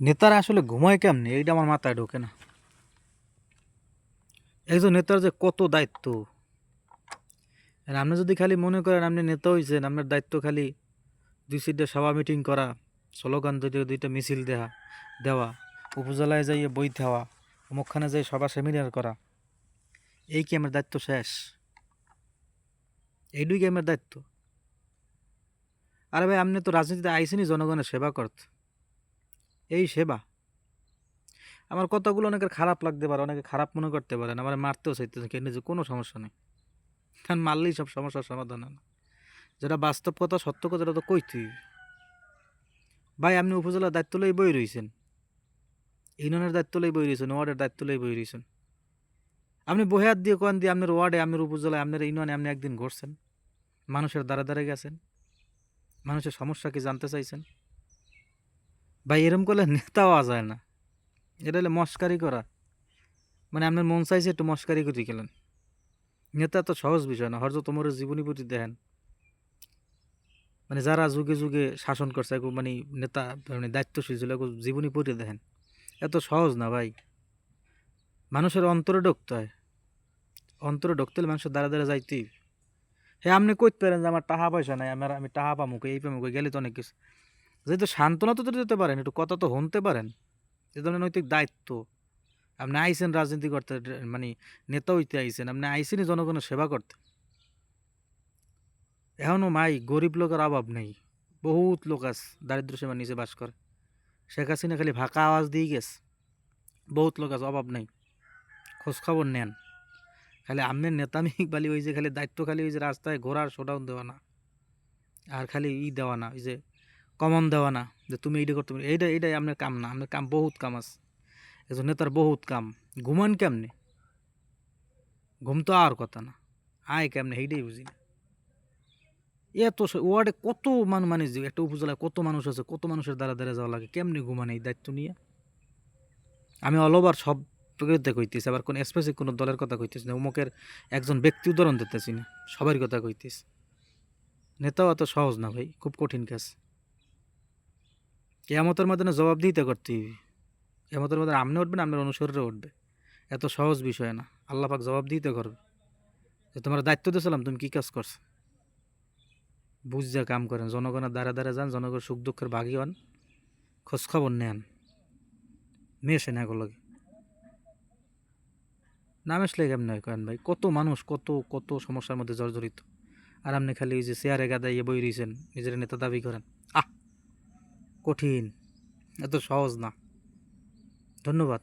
নেতারা আসলে ঘুমায় কেমনি? এইটা আমার মাথায় ঢোকে না। একজন নেতার যে কত দায়িত্ব। আপনি যদি খালি মনে করেন আপনি নেতা হয়েছেন আপনার দায়িত্ব খালি দুই সিটে সভা মিটিং করা, স্লোগান দুইটা দুইটা মিছিল দেওয়া দেওয়া, উপজেলায় যাইয়ে বই দেওয়া অমুকখানে যাই সভা সেমিনার করা, এই কি আমার দায়িত্ব শেষ? এইটুই কি আমার দায়িত্ব? আরে ভাই, আপনি তো রাজনীতিতে আইসেনি জনগণের সেবা করতে। এই সেবা। আমার কথাগুলো অনেকের খারাপ লাগতে পারে, অনেকে খারাপ মনে করতে পারেন আমার মারতেও চাইতেছে কিন্তু যে কোনো সমস্যা নেই। কারণ মারলেই সব সমস্যার সমাধান হয় যেটা বাস্তব কথা, সত্য কথা তো কইতেই ভাই, আপনি উপজেলার দায়িত্ব লই বই রয়েছেন ইউনিয়নের দায়িত্ব লই বই রয়েছেন ওয়ার্ডের দায়িত্ব লই বই রয়েছেন আপনি বহে দিয়ে কোয়ান দিয়ে আপনার ওয়ার্ডে, আপনার উপজেলায়, আপনার ইউনিয়নে আপনি একদিন ঘুরছেন। মানুষের দ্বারা দ্বারা গেছেন। মানুষের সমস্যা কি জানতে চাইছেন? ভাই, এরম করলে নেতা হওয়া যায় না। এটা হলে মস্কারি করা। মানে আপনার মন চাইছে একটু মস্কারি করে গেলেন নেতা তো সহজ বিষয় না। হরজ তোমার জীবনী প্রতি দেখেন। মানে যারা যুগে যুগে শাসন করছে মানে নেতা মানে দায়িত্বশীল ছিল জীবনী পড়ে দেখেন। এত সহজ না ভাই। মানুষের অন্তরে ঢুকতে হয়। অন্তরে ঢুকতে হলে মানুষের দ্বারা দ্বারা যাইতেই হ্যাঁ আপনি কইতে পারেন যে আমার টাকা পয়সা নাই, আমার, আমি টাকা পামুক এই পামুক গেলে তো অনেক কিছু। যেহেতু সান্ত্বনা তো দিতে পারেন, একটু কথা তো শুনতে পারেন। এ ধরনের নৈতিক দায়িত্ব। আপনি আইসেন রাজনীতি করতে মানে নেতা হইতে আইসেন আপনি আইসেনই জনগণের সেবা করতে। এখনও মাই গরিব লোকের অভাব নেই। বহুত লোক আছে দারিদ্র সীমার নিচে বাস করে। শেখ হাসিনা খালি ভাকা আওয়াজ দিয়ে গেছে। বহুত লোক আছে, অভাব নেই। খোঁজ খবর নেন। খালি আমনের নেতামি বালি ওই যে খালি দায়িত্ব খালি ওই যে রাস্তায় ঘোরার শোডাউন দেওয়া না। আর খালি ই দেওয়া না, ওই যে কমন দেওয়া না, যে তুমি এইটা করতে পারো এইটা এইটাই আপনার কাম না আপনার কাম বহুত কাম আছে। একজন নেতার বহুত কাম, ঘুমান কেমনে? ঘুম তো আর কথা না আয় কেমনে এইটাই বুঝি না। এত ওয়ার্ডে কত মানুষ মানে যে একটা উপজেলায় কত মানুষ আছে, কত মানুষের দ্বারা দ্বারা যাওয়া লাগে, কেমনে ঘুমানে এই দায়িত্ব নিয়ে? আমি অলওভার সব প্রকৃতিতে কইতেছি, আবার কোন স্পেসিফিক কোনো দলের কথা কইতেছি না অমুকের একজন ব্যক্তি উদাহরণ দিতেছি না সবার কথা কইতেছি। নেতাও এত সহজ না ভাই, খুব কঠিন কাজ। কেয়ামতের মাধ্যমে জবাব দিতে করতে হবে কেয়ামতের মধ্যে আমনে উঠবে না আপনার অনুসরণে উঠবে। এত সহজ বিষয় না। আল্লাহ পাক জবাব দিতে করবে। যে তোমার দায়িত্ব দিয়েছিলাম, তুমি কী কাজ করছ? বুঝা কাম করেন। জনগণের দ্বারা দ্বারা যান, জনগণের সুখ দুঃখের ভাগী হন, খোঁজখবর নেন। মেশে না এগুলোকে না মেশলে কেমন হয় কেন ভাই? কত মানুষ, কত কত সমস্যার মধ্যে জর্জরিত। আর আপনি খালি ওই যে চেয়ারে গাদাইয়ে বই রয়েছেন নিজের নেতা দাবি করেন। আহ! কঠিন এত সহজ না। ধন্যবাদ।